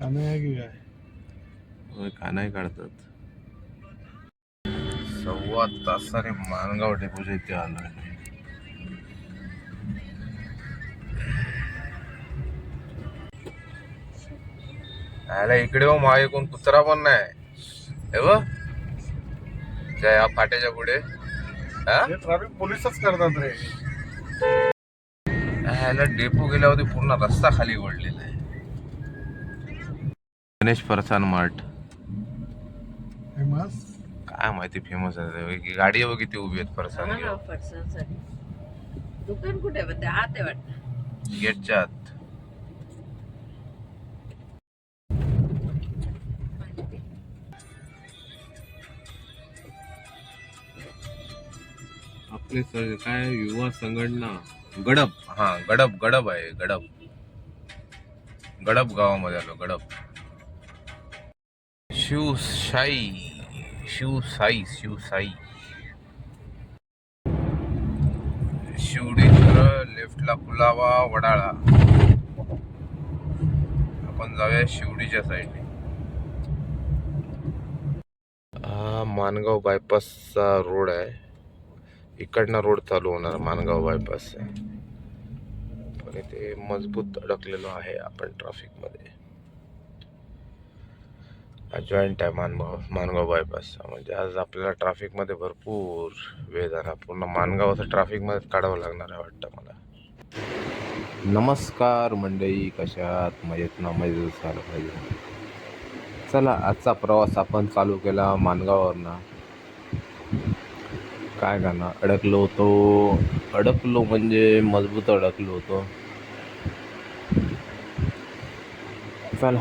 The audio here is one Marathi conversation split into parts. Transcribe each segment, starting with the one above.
काना आहे की काय? कानाही काढतात. सव्वा तासाने मानगाव डेपोच्या इथे आलोय यायला इकडे हो मागे कोण कुत्रा पण नाही. हे या फाट्याच्या पुढे. ट्रॅफिक पोलीसच करतात रे. ह्याला डेपो गेल्यावरती पूर्ण रस्ता खाली ओढलेला आहे. गणेश फरसान मार्ट फेमस काय माहिती फेमस आहे ते. गाडी बघ किती उभी आहेत फरसान हा, दुकान कुठे आहे? ते आत आहे वाटतं. गेटच्या आत. आपले सर काय युवा संघटना? गडप. हा गडप गडप आहे गडप. गडप गावामध्ये आलो गडप. शिवशाई शिवसाई शिवसाई शिवडी लेफ्टला कुलावा वडाळा. आपण जाऊया शिवडीच्या साईडने हा मानगाव बायपासचा रोड आहे. इकडनं रोड चालू होणार मानगाव बायपास पण इथे मजबूत अडकलेलो आहे आपण ट्रॅफिकमध्ये जॉईंट आहे मानगाव मानगाव बायपासचा म्हणजे आज आपल्याला ट्राफिकमध्ये भरपूर वेळ जाणार पूर्ण मानगाव असं ट्रॅफिकमध्ये काढावं लागणार आहे वाटतं मला. नमस्कार मंडळी कशात मजेत ना? मजेत झालं पाहिजे. चला आजचा प्रवास आपण चालू केला मानगाववरनं. काय गाणं अडकलो होतो. अडकलो म्हणजे मजबूत अडकलो होतो. चला.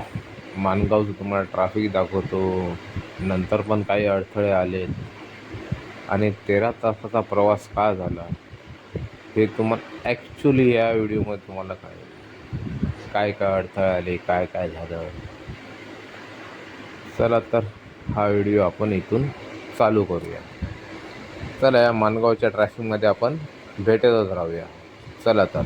माणगावचं तुम्हाला ट्रॅफिक दाखवतो नंतर पण काही अडथळे आलेत आणि तेरा तासाचा प्रवास का झाला? हे तुम्हाला ॲक्च्युली या व्हिडिओमध्ये तुम्हाला काय काय काय अडथळे आले काय काय झालं? चला तर हा व्हिडिओ आपण इथून चालू करूया. चला या माणगावच्या ट्रॅफिकमध्ये आपण भेटतच राहूया. चला तर.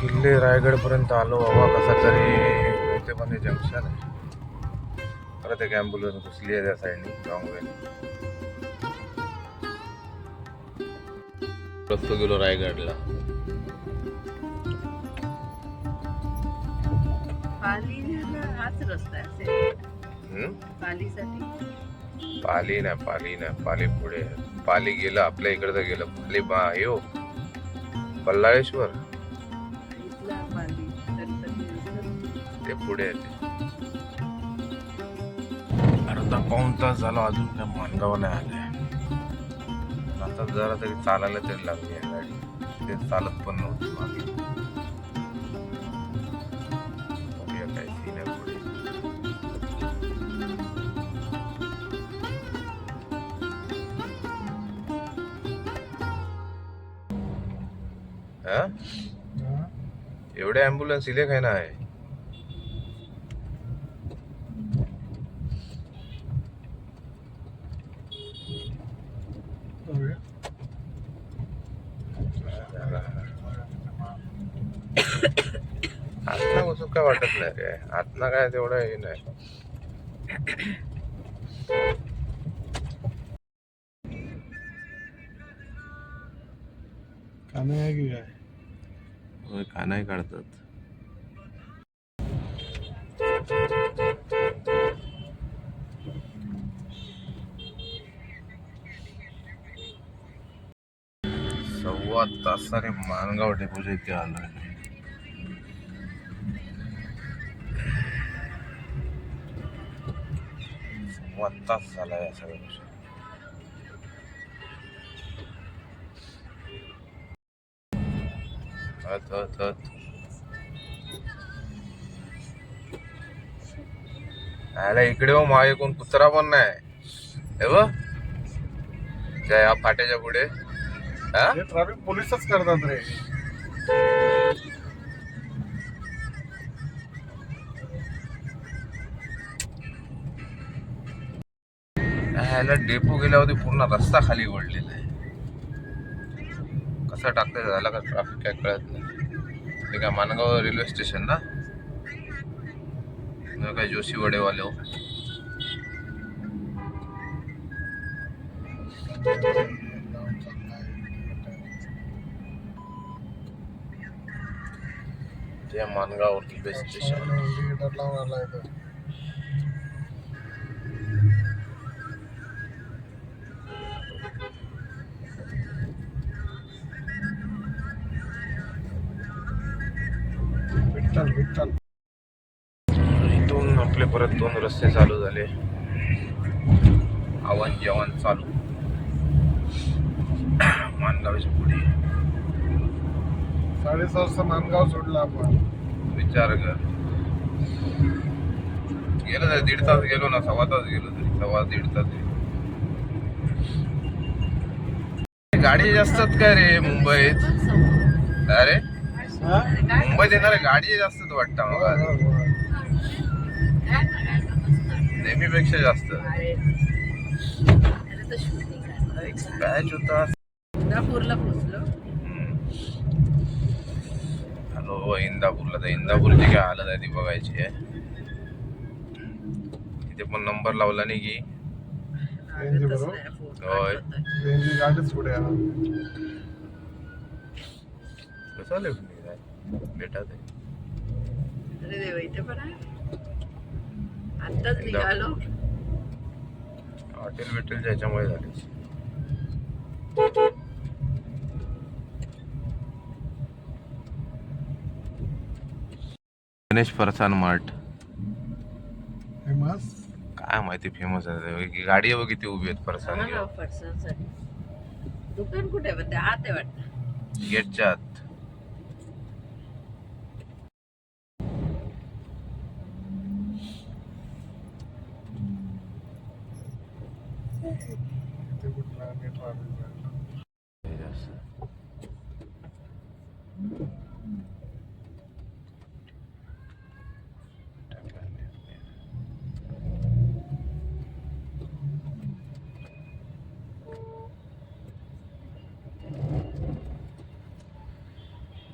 किल्ले रायगडपर्यंत आलो बाबा कसा तरी इथे पण हे जंक्शन आहे. परत एक ॲम्ब्युलन्स घुसली आहे त्या साईडनी रॉंग वे रस्तो गेलो रायगडला. पाली नाही पाली नाही पाली पुढे. पाली गेलं आपल्या इकडचं गेलं. पाली बा यो बल्लाळेश्वर. ते पुढे आहे ते अर्धा पाऊण तास झाला अजून काय मानगाव नाही आले आता जरा तरी चालायला तरी लागली आहे गाडी. ते चालत पण नव्हती मागे. बघूया काय सीन आहे पुढे. एवढे ॲम्ब्युलन्स इले काय ना आहे आतना बसून काय वाटत नाही रे. आतना काय तेवढं हे नाही. काना आहे की काय? होय कानाही काढतात. सव्वा तासाने मानगाव डेपोच्या इथे तास झाला या सगळ्या गोष्टी हत हत हत इकडे हो मागे कोण कुत्रा पण नाही. हे बघ. फाट्याच्या पुढे. ट्रॅफिक पोलीसच करतात रे. ह्याला डेपो गेल्यावरती पूर्ण रस्ता खाली वळलेला आहे. कसा टाकता झाला का ट्रॅफिक काय कळत नाही. ते काय मानगाव रेल्वे स्टेशन ना? काय जोशी वडेवाले हो. मानगाव रेल्वे स्टेशन विठ्ठल विठ्ठल इथून आपले परत दोन रस्ते चालू झाले. आव्हान जेवण चालू. मानगावच्या पुढे. साडेसहा वाजता मानगाव सोडला आपण. विचार कर. गेलो तरी दीड तास गेलो ना सव्वा तास गेलो तरी सव्वा दीड तास गेलो. गाडी जास्त काय रे मुंबईत? अरे? मुंबईत येणारे गाडी जास्त वाटतं मला नेहमीपेक्षा जास्त. बॅच होता. इंदापूरला पोचलो हॅलो इंदापूरला. तर इंदापूरची काय हालत आहे ती बघायची आहे. तिथे पण नंबर लावला नाही की. होय. गाडीच. कसं लिफ्ट भेटत अरे देवा इथे पण आहे? आत्ताच निघालो. हॉटेल भेटेल याच्यामुळे झाली. गणेश फरसान मार्ट. फेमस? काय माहिती फेमस आहे. गाडी बघ किती उभी आहेत फरसान दुकान कुठे आहे? ते आत आहे वाटतं. गेटच्या आत.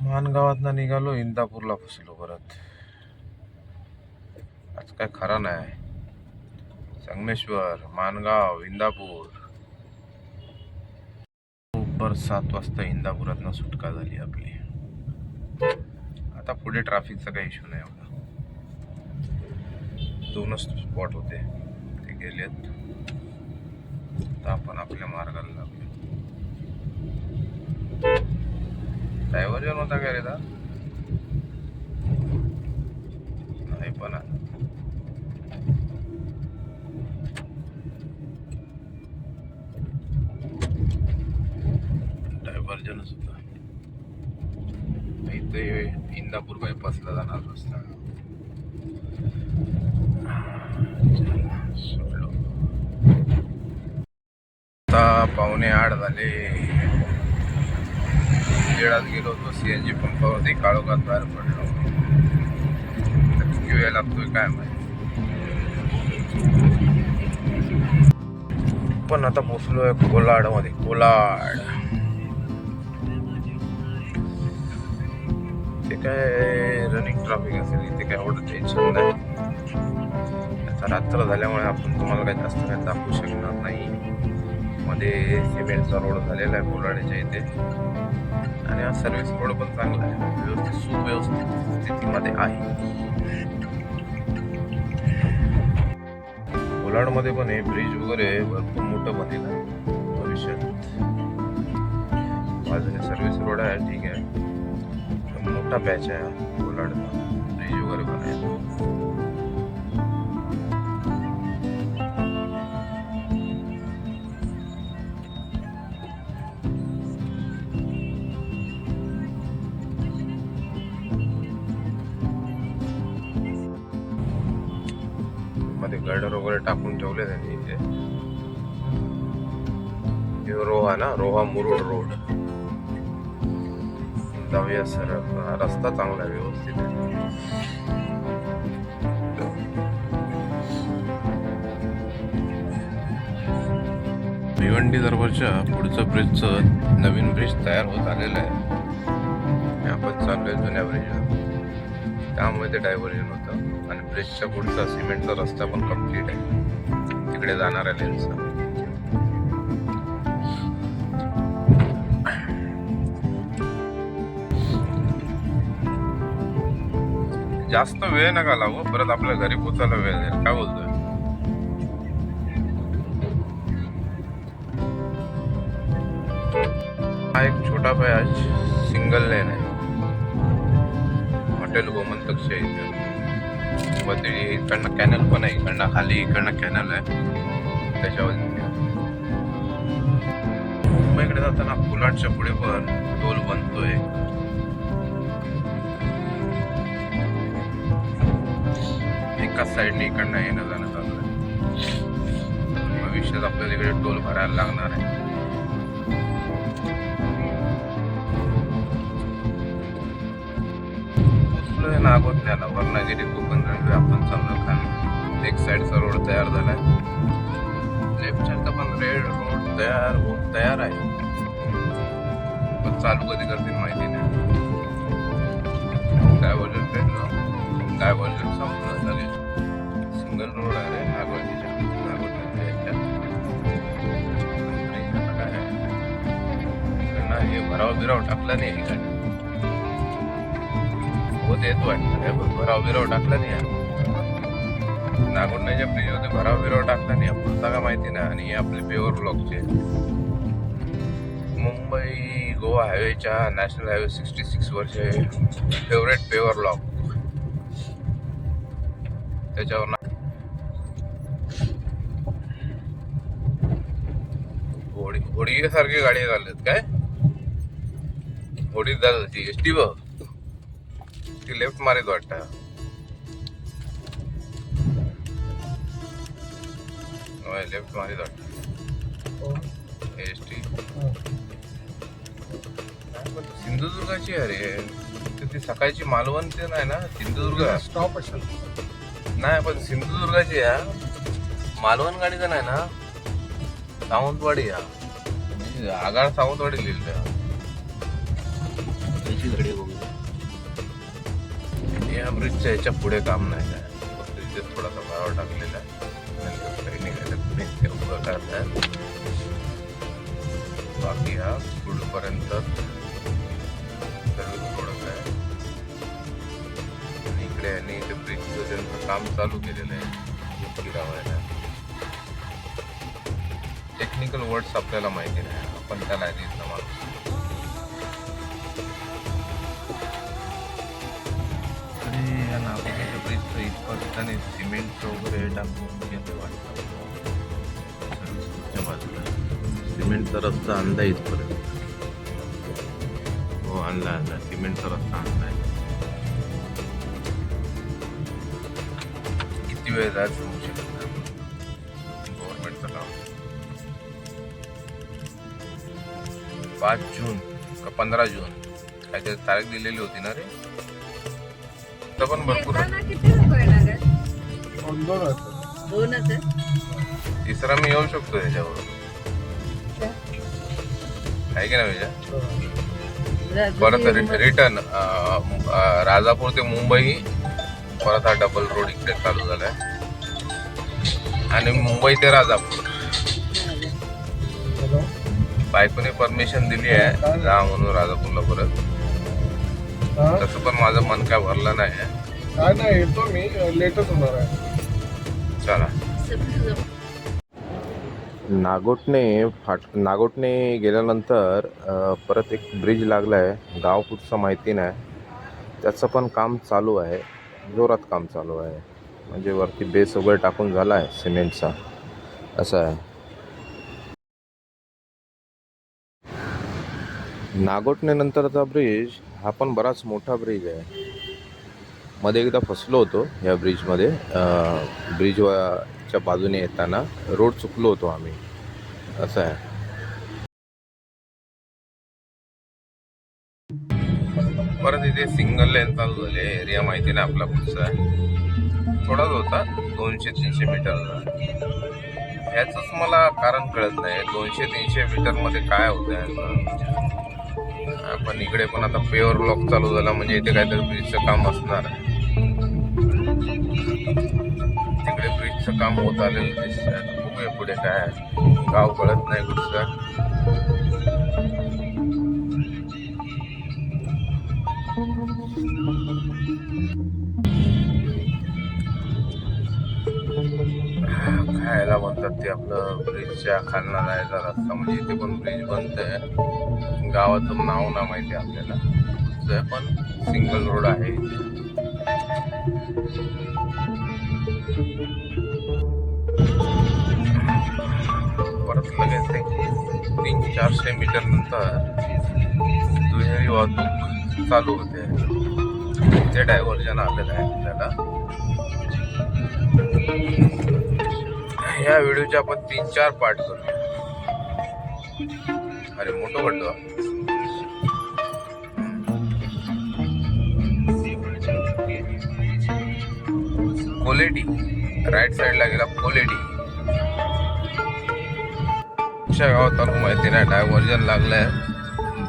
मानगावातनं निघालो इंदापूरला फसलो परत. आज काय खरा नाही. संगमेश्वर मानगाव इंदापूर. उपर सात वाजता इंदापुरातनं सुटका झाली आपली. आता पुढे ट्रॅफिकचा काही इश्यू नाही एवढा. दोनच स्पॉट होते. ते गेलेत. तर आपण आपल्या मार्गाला लागलो. डायव्हर्जन होता का रे दा नाही पण आहे. डायव्हर्जनच होता इथे इंदापूर बायपासला जाणार रस्ता सुटलो आता पावणे आठ झाले खेळात गेलो होतो सीएनजी पंपावरती काळोखात बाहेर पडलो आता किती वेळ लागतोय काय माहिती पण आता पोचलोय कोलाडमध्ये कोलाड काय रनिंग ट्रॅफिक असेल इथे काय एवढं टेन्शन नाही. आता रात्र झाल्यामुळे आपण तुम्हाला काही जास्त काही दाखवू शकणार नाही. मध्ये सिमेंटचा रोड झालेला आहे कोलाडीच्या इथे. आणि हा सर्व्हिस रोड पण चांगला आहे. व्यवस्थित सुव्यवस्थित स्थितीमध्ये आहे. बोलाडमध्ये पण हे ब्रिज वगैरे भरपूर मोठं बनेल आहे. भविष्यात. बाजूने सर्व्हिस रोड आहे ठीक आहे. छोटा मोठा है. वो लड़का नहीं जो पण है मध्ये गर्डर वगैरे टाकून ठेवले त्यांनी इथे. रोहा ना रोहा मुरुड रोड. जाऊया सर रस्ता चांगला आहे व्यवस्थित आहे. भिवंडी दरबारच्या पुढचं ब्रिजचं नवीन ब्रिज तयार होत आलेलं आहे. आपण चाललोय जुन्या ब्रिजवर त्यामुळे ते डायव्हर्जन होतं. आणि ब्रिजच्या पुढचा सिमेंटचा रस्ता पण कंप्लीट आहे. तिकडे जाणाऱ्या लेनचा जास्त वेळ नका लागू. परत आपल्या घरी पोचायला वेळ जाईल काय बोलतोय? हा एक छोटा आज सिंगल लेन आहे. हॉटेल गोमंतकच्या इथे. व ते इकडनं कॅनल पण आहे. इकडनं खाली इकडनं कॅनल आहे. त्याच्यावर मुंबईकडे जाताना फुलाटच्या पुढे पण टोल बनतोय. एकाच साईडने इकडनं येणं जाणं चालू आहे. भविष्यात आपल्याला इकडे टोल भरायला लागणार आहे. पोचलोय नागोठण्याला वर्णागिरी कोकण रेल्वे आपण चाललो खान एक साईडचा रोड तयार झालाय. लेफ्ट साईडचा पण रेड रोड तयार होत तयार आहे. पण चालू कधी करतील माहिती नाही. डायव्हर्जन पेटलं डायव्हर्जन संपलं भराव बिराव टाकला नाही इकडे हो देत वाटतं भराव बिराव टाकला नाही आहे. नागोंड्याच्या ब्रिजमध्ये भराव बिराव टाकला नाही. आहे. पुढचा का माहिती ना आणि आपले पेवर ब्लॉकचे मुंबई गोवा हायवेच्या नॅशनल हायवे सिक्स्टी सिक्स वरचे फेवरेट पेवर ब्लॉक त्याच्यावर होडी होडी गाडी चाललेत काय? होडी जात एस टी बघ ती लेफ्ट मारीत वाटतं. होय लेफ्ट मारीत वाटतं. एस टी सिंधुदुर्गाची अरे ती सकाळची मालवण ते नाही ना? सिंधुदुर्ग. स्टॉप असेल. नाही पण सिंधुदुर्गाची या मालवण गाडीचं नाही ना? सावंतवाडी या आगार सावंतवाडी लिहिलं ब्रिजच्या याच्यापुढे काम नाही काय फक्त इथे थोडासा भाव टाकलेला आहे. काही निघायला पुढे ते उभं करतात बाकी हा पुढपर्यंत सर्व थोडंसं आहे. आणि इकडे आणि इथे ब्रिजचं त्यांचं काम चालू केलेलं आहे. इतकी लावायला टेक्निकल वर्ड्स आपल्याला माहिती नाही. आपण त्याला आधीच ब्रिजचं इथपर्यंत आणि सिमेंटचं वगैरे टाकून घेतं वाटतं. बाजूला. सिमेंटचा रस्ता आणला इथपर्यंत. हो आणला आणला. सिमेंटचा रस्ता आणलाय किती वेळ जायचं होऊ शकत? गव्हर्नमेंटचं काम. पाच जून का पंधरा जून. काहीतरी तारीख दिलेली होती ना रे? पण भरपूर. आहे. येताना किती लोक येणार आहेत? दोन दोन असतात दोनच आहेत तिसरा मी येऊ शकतो याच्यावर. आहे की नाही विजय परत रिटर्न राजापूर ते मुंबई. परत हा डबल रोड इकडे चालू झालाय. आणि मुंबई ते राजापूर. हॅलो बायकोने परमिशन दिली आहे. जा म्हणून राजापूरला परत. तसं पण माझं मन काय भरलं नाही. काय नाही येतो मी. लेटच होणार आहे. चला. नागोटने फाट नागोटने गेल्यानंतर अ, परत एक ब्रिज लागला आहे गाव कुठचं माहिती नाही. त्याचं पण काम चालू आहे. जोरात काम चालू आहे. म्हणजे वरती बेस वगैरे टाकून झाला आहे सिमेंटचा. असं आहे. नागोटने नंतरचा ब्रिज हा पण बराच मोठा ब्रिज आहे. मध्ये एकदा फसलो होतो या ब्रिजमध्ये ब्रिजच्या बाजूने येताना रोड चुकलो होतो आम्ही. असं आहे. परत इथे सिंगल लेन चालू झाले एरिया माहिती नाही आपला कुठचा आहे. थोडाच होता दोनशे तीनशे मीटरचा ह्याचंच मला कारण कळत नाही. दोनशे तीनशे मीटरमध्ये काय होतं याचं पण इकडे पण आता पेवर ब्लॉक चालू झाला म्हणजे इथे काहीतरी ब्रिजचं काम असणार आहे. तिकडे ब्रिजचं काम होत आलेलं दिसत आता बघूया पुढे काय गाव कळत नाही कुठचं. खायला म्हणतात ते आपलं ब्रिजच्या खालना जायचा रस्ता म्हणजे इथे पण ब्रिज बनतंय. गावाचं नाव ना माहिती आपल्याला. कुठचं पण सिंगल रोड आहे. परत लगेच तीन चारशे मीटर नंतर दुहेरी वाहतूक चालू होते. ते डायव्हर्जन आलेलं आहे आपल्याला. ह्या व्हिडिओचे आपण तीन चार पार्ट करूया. अरे मोठं पडलं कोलेटी राईट साईडला गेला कोलेटी अशा गावात चालू माहिती नाही डायव्हर्जन लागलंय.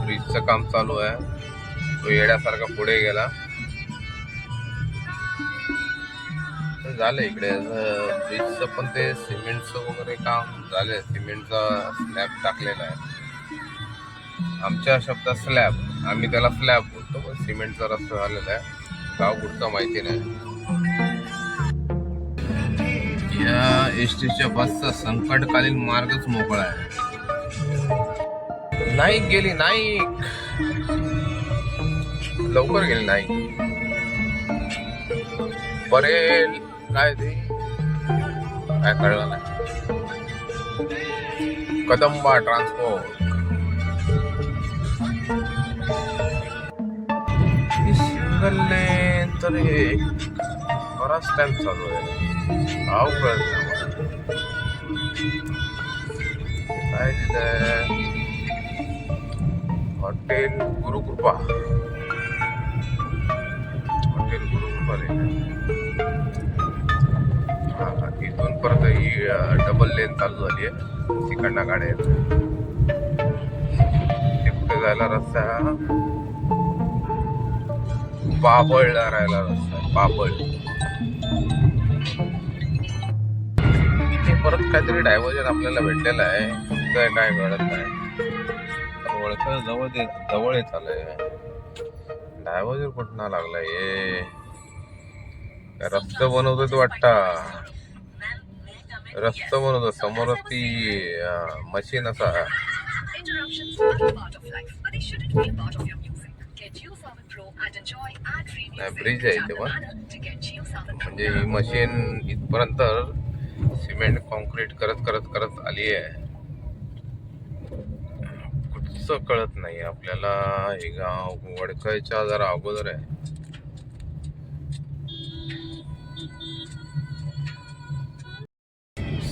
ब्रिजचं काम चालू आहे. तो येड्यासारखा पुढे गेला. झालं इकडे. ब्रिजचं पण ते सिमेंटचं वगैरे काम झालंय. सिमेंटचा स्लॅब टाकलेला आहे. आमच्या शब्दात स्लॅब आम्ही त्याला स्लॅब बोलतो. पण सिमेंटचा रस्ता झालेला आहे. गाव कुठचा माहिती नाही. या एस टीच्या बसचा संकटकालीन मार्गच मोकळा आहे. नाईक गेली नाईक. लवकर गेली नाईक. बरेल काय ते? काय कळलं नाही. कदंबा ट्रान्सपोर्ट. सिंगल लेन तर हे बराच टाइम चालू आहे. भाव कळत काय हॉटेल गुरुकृपा. हॉटेल गुरुकृपा लिहिलंय इथून परत ही डबल लेन चालू झाली आहे. तिकडनं गाड्या आहेत ते कुठे जायला रस्ता? बाबळला राहायला बाबळ इथे परत काहीतरी डायव्हर्जन आपल्याला भेटलेलं आहे. कुठचं काय कळत नाही. ओळख जवळ येत जवळ येत आलंय. डायव्हर्जन कुठं लागलाय ये रस्त रस्ता बनवतोय रस्त रस्ता बनवतो समोर ती मशीन असा. To get JioSaavn Pro. म्हणजे ही मशीन इथपर्यंत सिमेंट कॉन्क्रीट करत करत करत आली आहे. कुठचं कळत नाही आपल्याला. हे गाव वडखळच्या जरा अगोदर आहे.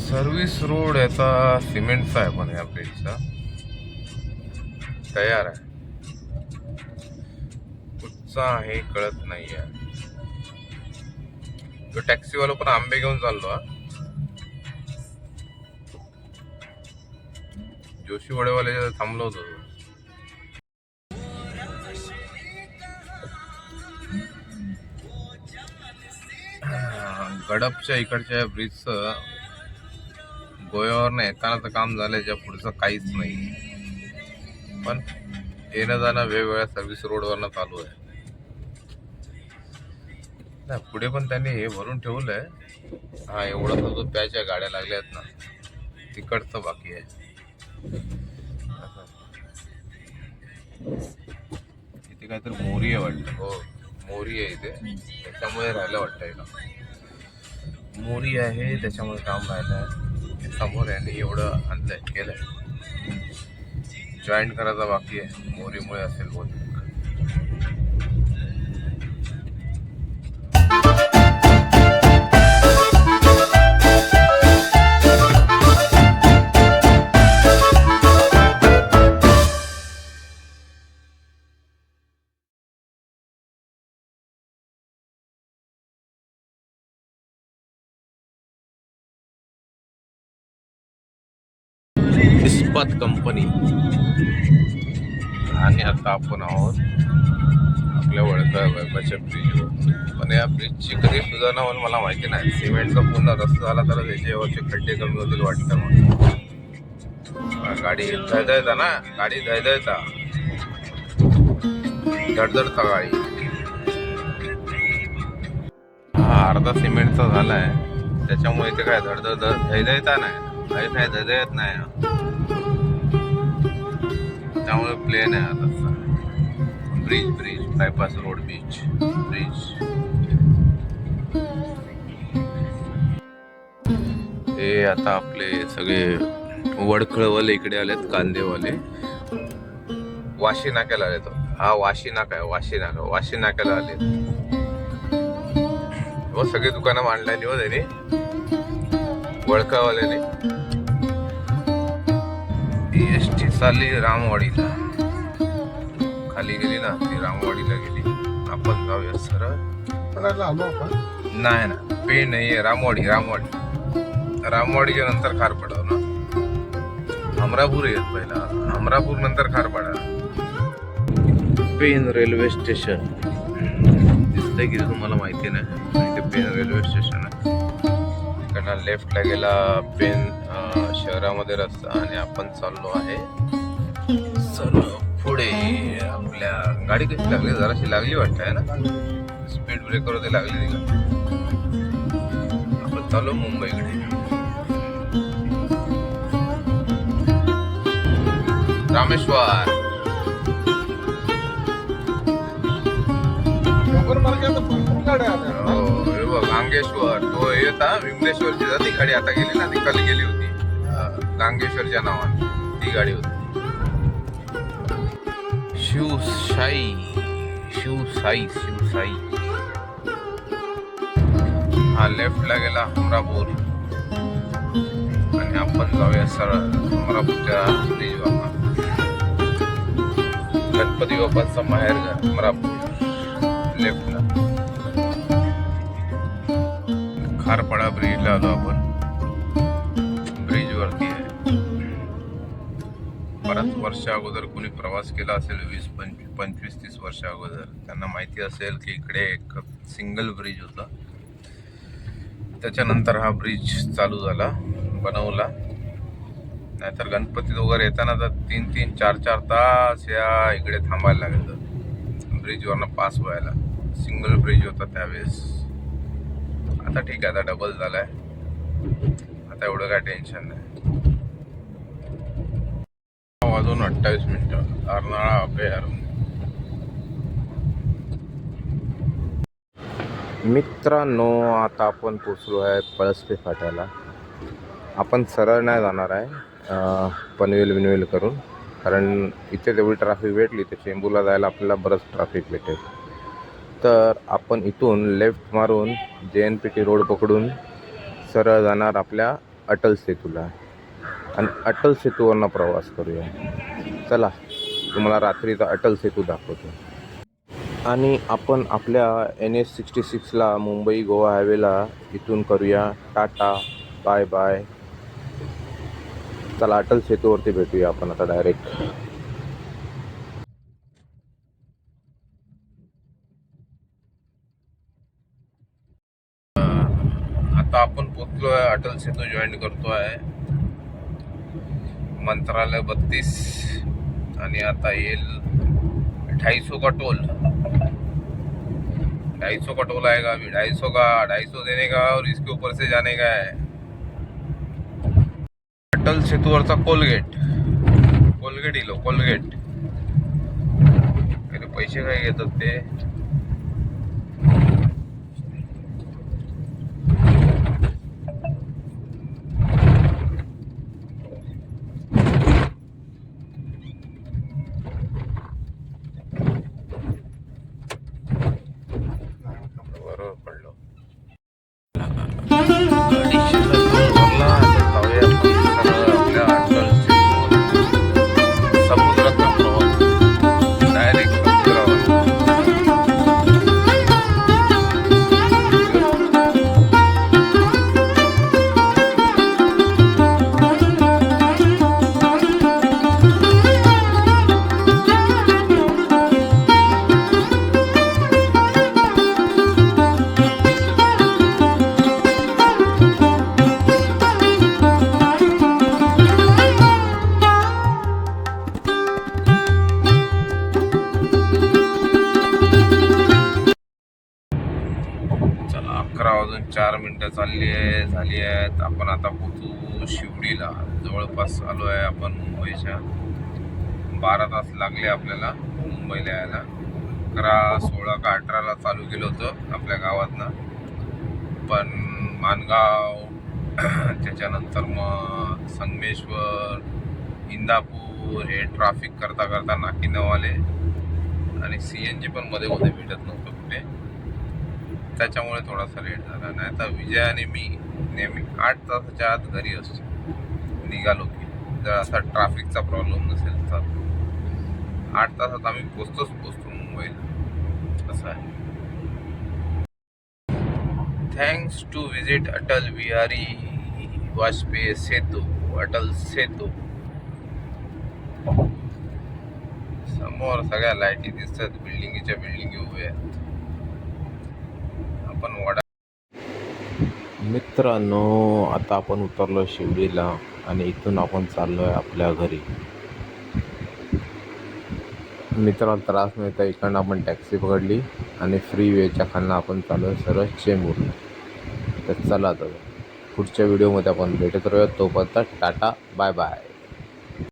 सर्व्हिस रोड याचा सिमेंटचा आहे पण या ब्रिजचा तयार आहे. कुठचा आहे कळत नाही आहे तो टॅक्सीवाला पण आंबे घेऊन चाललो हा. जोशी वडेवाले थांबलो होतो तो. गडपच्या इकडच्या ब्रिजचं गोव्यावरनं येतानाचं काम झाल्याच्या पुढचं काहीच नाही. पण येणं जाणं वेगवेगळ्या सर्व्हिस रोडवरनं चालू आहे. नाही पुढे पण त्यांनी हे भरून ठेवलंय. हा एवढा जो प्याच्या गाड्या लागल्या आहेत ना. तिकडचं बाकी आहे. इथे काहीतरी मोरी आहे वाटतं. हो मोरी आहे इथे. त्याच्यामुळे राहिलं वाटतं इथं मोरी आहे त्याच्यामुळे काम राहिलं आहे. समोर यांनी एवढं आणलंय केलंय. जॉईन करायचा बाकी आहे. मोरीमुळे असेल बहुतेक इस्पात कंपनी आणि आता आपण आहोत आपल्या वळका वैभाच्या ब्रिजवर पण या ब्रिजची कधी सुधारणा होईल मला माहिती नाही. सिमेंटचा पूर्ण रस्ता झाला तर त्याच्यावरचे खड्डे कमी होतील वाटतं मला हा, गाडी धडधडता ना? गाडी धडधडता. धडधडता गाडी. हा अर्धा सिमेंटचा झालाय. त्याच्यामुळे ते काय धडधड धैदयता नाही. काही काय धैदयत नाही. त्यामुळे प्लेन आहे आता bridge bridge bypass road beach bridge हे आता आपले सगळे वडखळवाले इकडे आलेत कांदेवाले. वाशी नाक्याला आले तो हा वाशी नाका आहे वाशी नाका वाशी नाक्याला आले व हो, सगळी दुकानं मांडलेली हो त्यांनी. वळकावाल्याने एस टी चालली रामवाडीला. खाली गेली ना ती रामवाडीला गेली. आपण जाऊया सरळ. पडायला आलो आपण. नाही ना पे नाहीये रामवाडी रामवाडी. रामवाडीच्या नंतर खारपडाव ना. हमरापूर येत पहिला. हमरापूर नंतर खारपाडा पेन रेल्वे स्टेशन. दिसतंय की तुम्हाला माहिती नाही. पेन रेल्वे स्टेशन आहे. इकडनं लेफ्टला गेला पेन शहरामध्ये रस्ता आणि आपण चाललो आहे. चलो पुढे. आपल्या गाडी कशी लागली? जराशी लागली वाटतं आहे ना? स्पीड ब्रेकर होते लागली का आपण चालू मुंबईकडे. रामेश्वर. हो, गांगेश्वर. तो येता विमलेश्वरची जा ती गाडी आता गेली ना ती खाली गेली होती. गांगेश्वरच्या नावाने. ती गाडी होती. शिवशाई शिवसाई शिवसाई. हा लेफ्टला गेला हमरापूर. आणि आपण जाऊया सरळ हमरापूरच्या ब्रिजवर गणपती बाप्पाचं माहेर घर हमरापूर. खारपाडा ब्रिजला आलो आपण ब्रिज वरती आहे बऱ्याच वर्षा अगोदर कोणी प्रवास केला असेल वीस पंचवीस पंचवीस तीस वर्षा अगोदर त्यांना माहिती असेल की इकडे एक सिंगल ब्रिज होता. त्याच्यानंतर हा ब्रिज चालू झाला बनवला. नाहीतर गणपतीत वगैरे येताना तर तीन तीन चार चार तास या इकडे थांबायला लागेल. ब्रिजवरनं पास व्हायला. सिंगल ब्रिज होता त्यावेळेस. आता ठीक आहे आता डबल झालाय. आता एवढं काय टेन्शन नाही. अजून अठ्ठावीस मिनिटं. अर्नाळा अभयारण्य मित्रांनो आता आपण पोचलो आहे पळसपे फाट्याला. आपण सरळ नाही जाणार आहे पनवेल विनवेल करून. कारण इथे तेवढी ट्रॅफिक भेटली तर चेंबूला जायला आपल्याला बरंच ट्रॅफिक भेटेल. तर आपण इथून लेफ्ट मारून जे एन पी टी रोड पकडून सरळ जाणार आपल्या अटल सेतूला. आणि अटल सेतूवरनं प्रवास करूया. चला तुम्हाला रात्रीचा अटल सेतू दाखवतो. आणि आपण आपल्या एन एस सिक्स्टी सिक्सला मुंबई गोवा हायवेला इथून करूया. टाटा बाय बाय चला अटल सेतूवरती भेटूया आपण आता डायरेक्ट आता आपण पोचलो आहे अटल सेतू जॉईन करतो आहे. मंत्रालय बत्तीस आणि आता येईल ढाई सौ का टोल. ढाई सौ का टोल आएगा अभी ढाई सौ का ढाई सौ देने का और इसके ऊपर से जाने का है? अटल सेतूवरचा कोलगेट कोलगेट इलो कोलगेट पैसे काय घेतात ते? जवळपास आलो आहे आपण मुंबईच्या. बारा तास लागले आपल्याला मुंबईला यायला. अकरा सोळा का अठराला चालू केलं होतं आपल्या गावातनं. पण मानगाव त्याच्यानंतर मग संगमेश्वर इंदापूर हे ट्राफिक करता करता नाकी नवाले आणि सी एन जी पण मध्ये मध्ये भेटत नव्हतं कुठे. त्याच्यामुळे थोडासा लेट झाला. नाही तर विजय आणि मी नेहमी आठ तासाच्या आत घरी असतो. निघालो की जर असा ट्राफिकचा प्रॉब्लेम नसेल तर. आठ तासात आम्ही पोचतोच पोचतो मुंबईला असं आहे. Thanks to visit Atal Bihari Vajpayee Setu Atal Setu. समोर सगळ्या लाईटी दिसतात. बिल्डिंगीच्या बिल्डिंगी उभ्या आहेत. आपण वडा मित्रांनो आता आपण उतरलो शिवडीला आणि इथून आपण चाललो आहे आपल्या घरी. मित्रांना त्रास नाही तर इकडनं आपण टॅक्सी पकडली आणि फ्री वेच्या खालनं आपण चालू आहे सरळ चेंबूर तर चला तर पुढच्या व्हिडिओमध्ये आपण भेटत राहूया. तोपर्यंत टाटा बाय बाय